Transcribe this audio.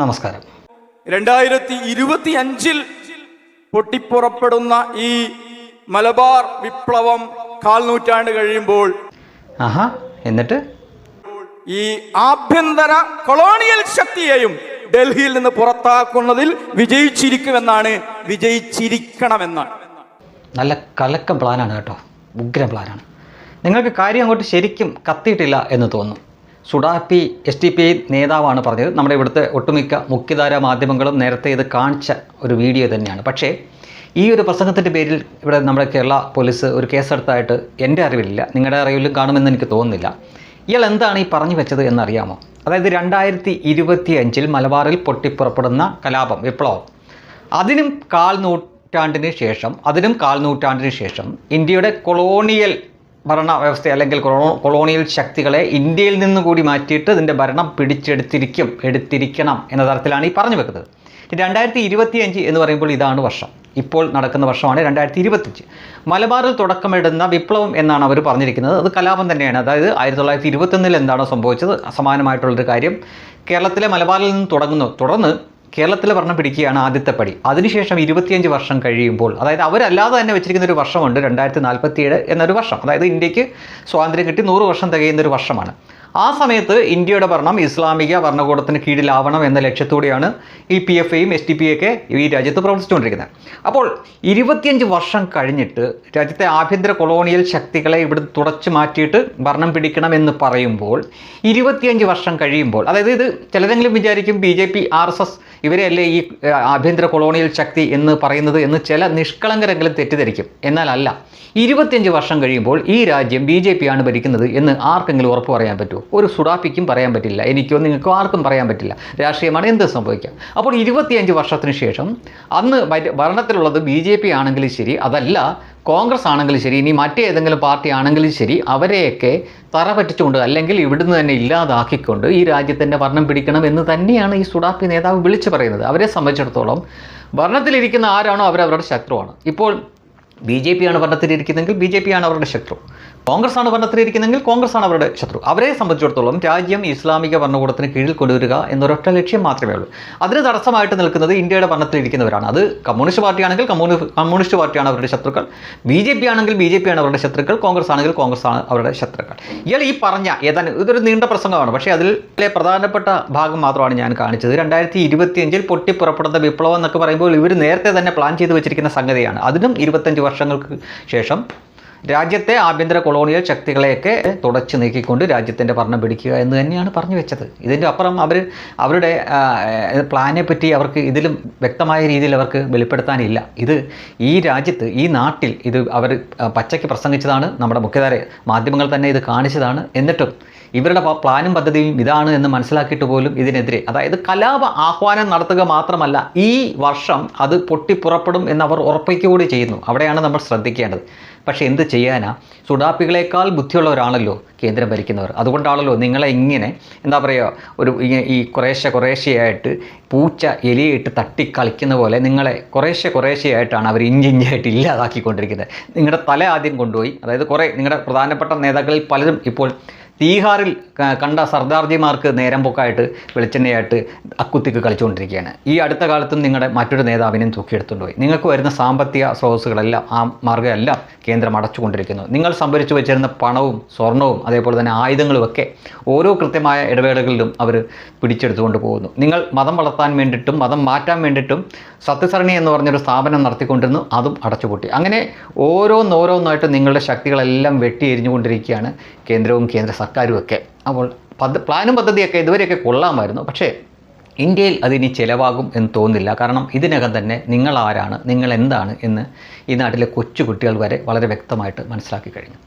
നമസ്കാരം. രണ്ടായിരത്തി ഇരുപത്തി അഞ്ചിൽ പൊട്ടിപ്പുറപ്പെടുന്ന ഈ മലബാർ വിപ്ലവം കാൽ നൂറ്റാണ്ട് കഴിയുമ്പോൾ ആഹാ എന്നിട്ട്? ഈ ആഭ്യന്തര കൊളോണിയൽ ശക്തിയെയും ഡൽഹിയിൽ നിന്ന് പുറത്താക്കുന്നതിൽ വിജയിച്ചിരിക്കുമെന്നാണ് വിജയിച്ചിരിക്കണമെന്നാണ്. നല്ല കലക്കം പ്ലാനാണ് കേട്ടോ ഉഗ്രം പ്ലാനാണ്. നിങ്ങൾക്ക് കാര്യം അങ്ങോട്ട് ശരിക്കും കത്തിയിട്ടില്ല എന്ന് തോന്നുന്നു. സുഡാപ്പി എസ് ടി പി ഐ നേതാവാണ് പറഞ്ഞത്. നമ്മുടെ ഇവിടുത്തെ ഒട്ടുമിക്ക മുഖ്യധാര മാധ്യമങ്ങളും നേരത്തെ ഇത് കാണിച്ച ഒരു വീഡിയോ തന്നെയാണ്. പക്ഷേ ഈ ഒരു പ്രസംഗത്തിന്റെ പേരിൽ ഇവിടെ നമ്മുടെ കേരള പോലീസ് ഒരു കേസെടുത്തായിട്ട് എന്റെ അറിവിലില്ല. നിങ്ങളുടെ അറിവിലും കാണുമെന്ന് എനിക്ക് തോന്നുന്നില്ല. ഇയാൾ എന്താണ് ഈ പറഞ്ഞു വെച്ചത് എന്നറിയാമോ? അതായത് രണ്ടായിരത്തി ഇരുപത്തി അഞ്ചിൽ മലബാറിൽ പൊട്ടിപ്പുറപ്പെടുന്ന കലാപം വിപ്ലവം. അതിനും കാൽ നൂറ്റാണ്ടിന് ശേഷം അതിനും കാൽ നൂറ്റാണ്ടിന് ശേഷം ഇന്ത്യയുടെ കൊളോണിയൽ ഭരണ വ്യവസ്ഥ അല്ലെങ്കിൽ കൊളോണിയൽ ശക്തികളെ ഇന്ത്യയിൽ നിന്ന് കൂടി മാറ്റിയിട്ട് ഇതിന്റെ ഭരണം പിടിച്ചെടുത്തിരിക്കും എടുത്തിരിക്കണം എന്ന തരത്തിലാണ് ഈ പറഞ്ഞു വെക്കുന്നത്. രണ്ടായിരത്തി ഇരുപത്തിയഞ്ച് എന്ന് പറയുമ്പോൾ ഇതാണ് വർഷം. ഇപ്പോൾ നടക്കുന്ന വർഷമാണ് രണ്ടായിരത്തി ഇരുപത്തഞ്ച് മലബാറിൽ തുടക്കമിടുന്ന വിപ്ലവം എന്നാണ് അവർ പറഞ്ഞിരിക്കുന്നത്. അത് കലാപം തന്നെയാണ്. അതായത് ആയിരത്തി തൊള്ളായിരത്തി ഇരുപത്തൊന്നിൽ എന്താണോ സംഭവിച്ചത്? സമാനമായിട്ടുള്ളൊരു കാര്യം. കേരളത്തിലെ മലബാറിൽ നിന്ന് തുടങ്ങുന്നു. തുടർന്ന് കേരളത്തിലെ ഭരണം പിടിക്കുകയാണ് ആദ്യത്തെ പടി. അതിനുശേഷം ഇരുപത്തിയഞ്ച് വർഷം കഴിയുമ്പോൾ അതായത് അവരല്ലാതെ തന്നെ വെച്ചിരിക്കുന്ന ഒരു വർഷമുണ്ട് രണ്ടായിരത്തി നാൽപ്പത്തിയേഴ് എന്നൊരു വർഷം. അതായത് ഇന്ത്യയ്ക്ക് സ്വാതന്ത്ര്യം കിട്ടി നൂറ് വർഷം തികയുന്ന ഒരു വർഷമാണ്. ആ സമയത്ത് ഇന്ത്യയുടെ ഭരണം ഇസ്ലാമിക ഭരണകൂടത്തിന് കീഴിലാവണം എന്ന ലക്ഷ്യത്തോടെയാണ് ഈ പി എഫ് ഐയും എസ് ടി പി ഒക്കെ ഈ രാജ്യത്ത് പ്രവർത്തിച്ചുകൊണ്ടിരിക്കുന്നത്. അപ്പോൾ ഇരുപത്തിയഞ്ച് വർഷം കഴിഞ്ഞിട്ട് രാജ്യത്തെ ആഭ്യന്തര കൊളോണിയൽ ശക്തികളെ ഇവിടെ തുടച്ചു മാറ്റിയിട്ട് ഭരണം പിടിക്കണം എന്ന് പറയുമ്പോൾ ഇരുപത്തിയഞ്ച് വർഷം കഴിയുമ്പോൾ അതായത് ഇത് ചിലരെങ്കിലും വിചാരിക്കും B J P R S S ഇവരെയല്ലേ ഈ ആഭ്യന്തര കൊളോണിയൽ ശക്തി എന്ന് പറയുന്നത് എന്ന് ചില നിഷ്കളങ്കരെങ്കിലും തെറ്റിദ്ധരിക്കും. എന്നാലല്ല ഇരുപത്തിയഞ്ച് വർഷം കഴിയുമ്പോൾ ഈ രാജ്യം ബി ജെ പി ആണ് ഭരിക്കുന്നത് എന്ന് ആർക്കെങ്കിലും ഉറപ്പ് പറയാൻ പറ്റുമോ? ഒരു സുഡാപ്പിക്കും പറയാൻ പറ്റില്ല. എനിക്കോ നിങ്ങൾക്കോ ആർക്കും പറയാൻ പറ്റില്ല. രാഷ്ട്രീയമാണ് എന്ത് സംഭവിക്കാം? അപ്പോൾ ഇരുപത്തിയഞ്ച് വർഷത്തിന് ശേഷം അന്ന് ഭരണത്തിലുള്ളത് ബി ജെ പി ആണെങ്കിലും ശരി അതല്ല കോൺഗ്രസ് ആണെങ്കിലും ശരി ഇനി മറ്റേതെങ്കിലും പാർട്ടി ആണെങ്കിലും ശരി അവരെയൊക്കെ തറ പറ്റിച്ചുകൊണ്ട് അല്ലെങ്കിൽ ഇവിടുന്ന് തന്നെ ഇല്ലാതാക്കിക്കൊണ്ട് ഈ രാജ്യത്തിന്റെ വർണം പിടിക്കണം എന്ന് തന്നെയാണ് ഈ സുഡാപ്പി നേതാവ് വിളിച്ചു പറയുന്നത്. അവരെ സംബന്ധിച്ചിടത്തോളം ഭരണത്തിലിരിക്കുന്ന ആരാണോ അവരവരുടെ ശത്രുവാണ്. ഇപ്പോൾ ബി ജെ പി ആണ് ഭരണത്തിലിരിക്കുന്നെങ്കിൽ ബി ജെ പി ആണ് അവരുടെ ശത്രു. കോൺഗ്രസ് ആണ് ഭരണത്തിലിരിക്കുന്നെങ്കിൽ കോൺഗ്രസ് ആണ് അവരുടെ ശത്രു. അവരെ സംബന്ധിച്ചിടത്തോളം രാജ്യം ഇസ്ലാമിക ഭരണകൂടത്തിന് കീഴിൽ കൊണ്ടുവരിക എന്നൊരൊറ്റ ലക്ഷ്യം മാത്രമേ ഉള്ളൂ. അതിന് തടസ്സമായിട്ട് നിൽക്കുന്നത് ഇന്ത്യയുടെ ഭരണത്തിലിരിക്കുന്നവരാണ്. അത് കമ്മ്യൂണിസ്റ്റ് പാർട്ടിയാണെങ്കിൽ കമ്മ്യൂണി കമ്മ്യൂണിസ്റ്റ് പാർട്ടിയാണ് അവരുടെ ശത്രുക്കൾ. ബി ജെ പി ആണെങ്കിൽ ബി ജെ പി ആണ് അവരുടെ ശത്രുക്കൾ. കോൺഗ്രസ് ആണെങ്കിൽ കോൺഗ്രസ് ആണ് അവരുടെ ശത്രുക്കൾ. ഇയാൾ ഈ പറഞ്ഞ ഏതാനും ഇതൊരു നീണ്ട പ്രസംഗമാണ്. പക്ഷേ അതിലെ പ്രധാനപ്പെട്ട ഭാഗം മാത്രമാണ് ഞാൻ കാണിച്ചത്. രണ്ടായിരത്തി ഇരുപത്തിയഞ്ചിൽ പൊട്ടിപ്പുറപ്പെടുന്ന വിപ്ലവം എന്നൊക്കെ പറയുമ്പോൾ ഇവർ നേരത്തെ തന്നെ പ്ലാൻ ചെയ്ത് വെച്ചിരിക്കുന്ന സംഗതിയാണ്. അതിനും ഇരുപത്തഞ്ച് വർഷങ്ങൾക്ക് ശേഷം രാജ്യത്തെ ആഭ്യന്തര കൊളോണിയൽ ശക്തികളെയൊക്കെ തുടച്ചു നീക്കിക്കൊണ്ട് രാജ്യത്തിന്റെ ഭരണം പിടിക്കുക എന്ന് തന്നെയാണ് പറഞ്ഞു വെച്ചത്. ഇതിന്റെ അപ്പുറം അവർ അവരുടെ പ്ലാനെ പറ്റി അവർക്ക് ഇതിലും വ്യക്തമായ രീതിയിൽ അവർക്ക് വെളിപ്പെടുത്താനില്ല. ഇത് ഈ രാജ്യത്ത് ഈ നാട്ടിൽ ഇത് അവർ പച്ചയ്ക്ക് പ്രസംഗിച്ചതാണ്. നമ്മുടെ മുഖ്യധാര മാധ്യമങ്ങൾ തന്നെ ഇത് കാണിച്ചതാണ്. എന്നിട്ടും ഇവരുടെ പ്ലാനും പദ്ധതിയും ഇതാണ് എന്ന് മനസ്സിലാക്കിയിട്ട് പോലും ഇതിനെതിരെ അതായത് കലാപ ആഹ്വാനം നടത്തുക മാത്രമല്ല ഈ വർഷം അത് പൊട്ടിപ്പുറപ്പെടും എന്ന് അവർ ഉറപ്പിക്കുകകൂടി ചെയ്യുന്നു. അവിടെയാണ് നമ്മൾ ശ്രദ്ധിക്കേണ്ടത്. പക്ഷേ എന്ത് ചെയ്യാനാ? സുഡാപ്പികളെക്കാൾ ബുദ്ധിയുള്ളവരാണല്ലോ കേന്ദ്രം ഭരിക്കുന്നവർ. അതുകൊണ്ടാണല്ലോ നിങ്ങളെ ഇങ്ങനെ എന്താ പറയുക ഒരു ഈ കുറേശ്ശെ കുറേശ്ശെയായിട്ട് പൂച്ച എലിയിട്ട് തട്ടി കളിക്കുന്ന പോലെ നിങ്ങളെ കുറേശ്ശെ കുറേശ്ശെയായിട്ടാണ് അവർ ഇഞ്ചിഞ്ചായിട്ട് ഇല്ലാതാക്കിക്കൊണ്ടിരിക്കുന്നത്. നിങ്ങളുടെ തല ആദ്യം കൊണ്ടുപോയി. അതായത് കുറേ നിങ്ങളുടെ പ്രധാനപ്പെട്ട നേതാക്കളിൽ പലരും ഇപ്പോൾ തീഹാറിൽ കണ്ട സർദാർജിമാർക്ക് നേരം പൊക്കായിട്ട് വെളിച്ചെണ്ണയായിട്ട് അക്കുത്തിക്ക് കളിച്ചുകൊണ്ടിരിക്കുകയാണ്. ഈ അടുത്ത കാലത്തും നിങ്ങളുടെ മറ്റൊരു നേതാവിനെയും തൂക്കിയെടുത്തുകൊണ്ട് പോയി നിങ്ങൾക്ക് വരുന്ന സാമ്പത്തിക സ്രോതസ്സുകളെല്ലാം ആ മാർഗമെല്ലാം കേന്ദ്രം അടച്ചുകൊണ്ടിരിക്കുന്നു. നിങ്ങൾ സംഭരിച്ചു വെച്ചിരുന്ന പണവും സ്വർണവും അതേപോലെ തന്നെ ആയുധങ്ങളും ഒക്കെ ഓരോ കൃത്യമായ ഇടവേളകളിലും അവർ പിടിച്ചെടുത്തുകൊണ്ട് പോകുന്നു. നിങ്ങൾ മതം വളർത്താൻ വേണ്ടിയിട്ടും മതം മാറ്റാൻ വേണ്ടിയിട്ടും സത്യസരണി എന്ന് പറഞ്ഞൊരു സ്ഥാപനം നടത്തിക്കൊണ്ടിരുന്നു അതും അടച്ചുപൂട്ടി. അങ്ങനെ ഓരോന്നോരോന്നായിട്ട് നിങ്ങളുടെ ശക്തികളെല്ലാം വെട്ടി എരിഞ്ഞുകൊണ്ടിരിക്കുകയാണ് കേന്ദ്രവും കേന്ദ്ര സർക്കാരും ഒക്കെ അപ്പോൾ പദ്ധ പ്ലാനും പദ്ധതിയൊക്കെ ഇതുവരെയൊക്കെ കൊള്ളാമായിരുന്നു. പക്ഷേ ഇന്ത്യയിൽ അതിനി ചിലവാകും എന്ന് തോന്നുന്നില്ല. കാരണം ഇതിനകം തന്നെ നിങ്ങൾ ആരാണ് നിങ്ങൾ എന്താണ് എന്ന് ഈ നാട്ടിലെ കൊച്ചു കുട്ടികൾ വരെ വളരെ വ്യക്തമായിട്ട് മനസ്സിലാക്കി കഴിഞ്ഞു.